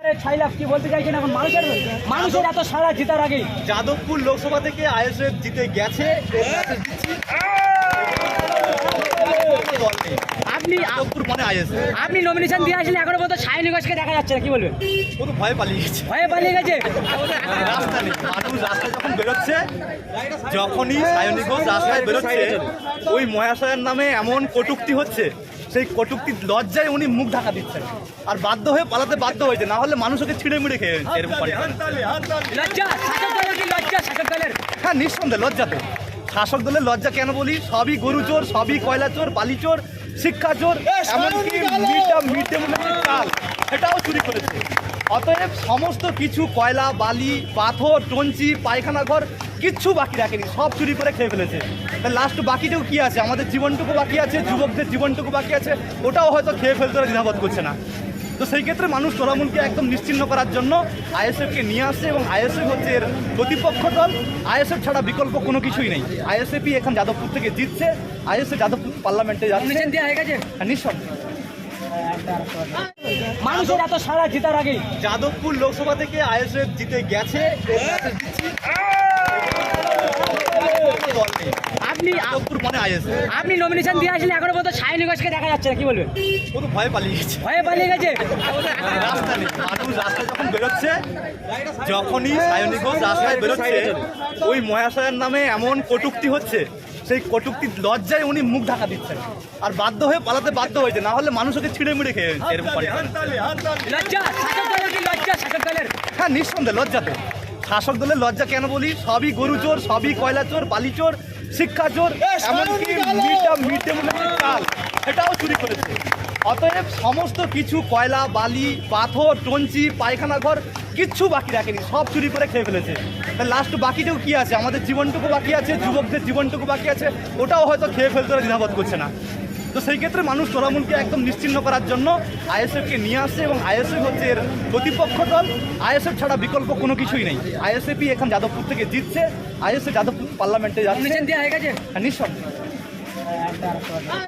আরে ছাইলাভ কি বলতে চাইছেন এখন? মানুষের মানুষের এত সারা জেতার আগে যাদবপুর লোকসভা থেকে আইএসএফ জিতে গেছে। আপনি যাদবপুর মানে আইএসএফ। আপনি নমিনেশন দিয়ে আসলে এখনও পর্যন্ত সায়নী ঘোষকে দেখা যাচ্ছে না কি বলবেন? ও তো ভয় পালিয়ে গেছে। ভয়ে পালিয়ে গেছে? রাস্তা নেই। মানুষ রাস্তায় যখন বেরোচ্ছে যখনই সায়নী ঘোষ রাস্তায় বেরোচ্ছে ওই মহাশয়ের নামে এমন কটুক্তি হচ্ছে সেই কটুক্তির লজ্জায় উনি মুখ ঢাকা দিচ্ছেন। আর বাধ্য হয়ে পালাতে বাধ্য হয়েছে না হলে মানুষ ওকে ছিঁড়ে মিড়ে খেয়ে হ্যাঁ নিঃসন্দেহে লজ্জা তো। শাসক দলের লজ্জা কেন বলি? সবই গরু চোর সবই কয়লা চোর বালি চোর শিক্ষা চোর এমনকি মিড ডে মিলের চাল সেটাও চুরি করেছে। অতএব সমস্ত কিছু কয়লা বালি পাথর টঞ্চি পায়খানা ঘর কিচ্ছু বাকি রাখেনি সব চুরি করে খেয়ে ফেলেছে। লাস্ট বাকিটাও কি আছে? আমাদের জীবনটুকু বাকি আছে যুবকদের জীবনটুকু বাকি আছে ওটাও হয়তো খেয়ে ফেলতে ওরা দ্বিধাবোধ করছে না। তো সেই ক্ষেত্রে মানুষ তোলামুলকে একদম নিশ্চিন্ন করার জন্য আইএসএফকে নিয়ে আসছে এবং আইএসএফ হচ্ছে এর প্রতিপক্ষ দল। আইএসএফ ছাড়া বিকল্প কোনো কিছুই নেই। আইএসএফই এখন যাদবপুর থেকে জিতছে। আইএসএফ যাদবপুর পার্লামেন্টে যাচ্ছে। দেওয়া হয়ে নিঃসন্দেহে মানুষের এত সারা জেতার আগে। যাদবপুর লোকসভা থেকে আইএসএফ জিতে গেছে এর message দিচ্ছি। দল নেই। আপনি মানে আইএসএফ আপনি নমিনেশন দিয়ে আসলে এখনও পর্যন্ত সায়নী ঘোষকে দেখা যাচ্ছে না কি বলবেন? ও তো ভয় পালিয়ে গেছে। ভয়ে পালিয়ে গেছে? রাস্তা নেই। মানুষ রাস্তায় যখন বেরোচ্ছে যখনই সায়নী ঘোষ রাস্তায় বেরোচ্ছে ওই মহাশয়ের নামে এমন কটুক্তি হচ্ছে সেই কটুক্তির লজ্জায় উনি মুখ ঢাকা দিচ্ছেন। আর বাধ্য হয়ে পালাতে বাধ্য হয়েছে না হলে মানুষ ওকে ছিঁড়ে মিড়ে খেয়ে এরকম হ্যাঁ নিঃসন্দেহে লজ্জা তো। শাসক দলের লজ্জা কেন বলি? সবই গরু চোর সবই কয়লা চোর বালি চোর শিক্ষা চোর এমনকি মিড ডে মিলের চাল। সেটাও চুরি করেছে। অতএব সমস্ত কিছু কয়লা বালি পাথর টঞ্চি পায়খানা ঘর কিচ্ছু বাকি রাখেনি সব চুরি করে খেয়ে ফেলেছে। লাস্ট বাকিটাও কি আছে? আমাদের জীবনটুকু বাকি আছে যুবকদের জীবনটুকু বাকি আছে ওটাও হয়তো খেয়ে ফেলতে দ্বিধাবোধ করছে না। তো সেই ক্ষেত্রে মানুষ তোলামুলকে একদম নিশ্চিন্ন করার জন্য আইএসএফকে নিয়ে আসে এবং আইএসএফ হচ্ছে এর প্রতিপক্ষ দল। আইএসএফ ছাড়া বিকল্প কোনো কিছুই নেই। আইএসএফই এখন যাদবপুর থেকে জিতছে। আইএসএফ যাদবপুর পার্লামেন্টে যাচ্ছে। হয়ে নিঃসন্দেহে।